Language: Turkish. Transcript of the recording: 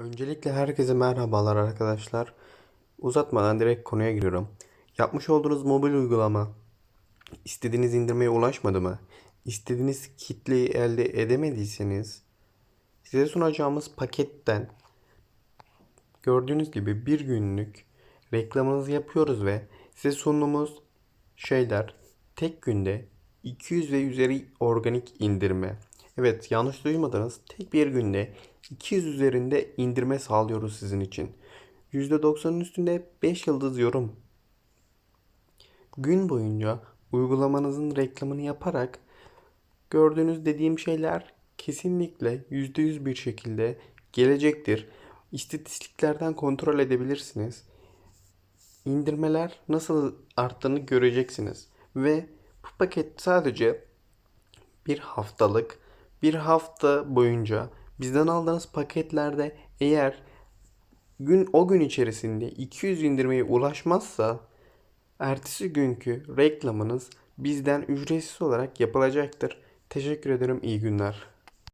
Öncelikle herkese merhabalar arkadaşlar. Uzatmadan direkt konuya giriyorum. Yapmış olduğunuz mobil uygulama istediğiniz indirmeye ulaşmadı mı? İstediğiniz kitleyi elde edemediyseniz size sunacağımız paketten gördüğünüz gibi bir günlük reklamınızı yapıyoruz ve size sunduğumuz şeyler tek günde 200 ve üzeri organik indirme. Evet yanlış duymadınız. Tek bir günde 200 üzerinde indirme sağlıyoruz sizin için. %90'ın üstünde 5 yıldız yorum. Gün boyunca uygulamanızın reklamını yaparak gördüğünüz dediğim şeyler kesinlikle %100 bir şekilde gelecektir. İstatistiklerden kontrol edebilirsiniz indirmeler nasıl arttığını göreceksiniz. Ve bu paket sadece bir haftalık, bir hafta boyunca bizden aldığınız paketlerde eğer gün o gün içerisinde 200 indirmeye ulaşmazsa ertesi günkü reklamınız bizden ücretsiz olarak yapılacaktır. Teşekkür ederim. İyi günler.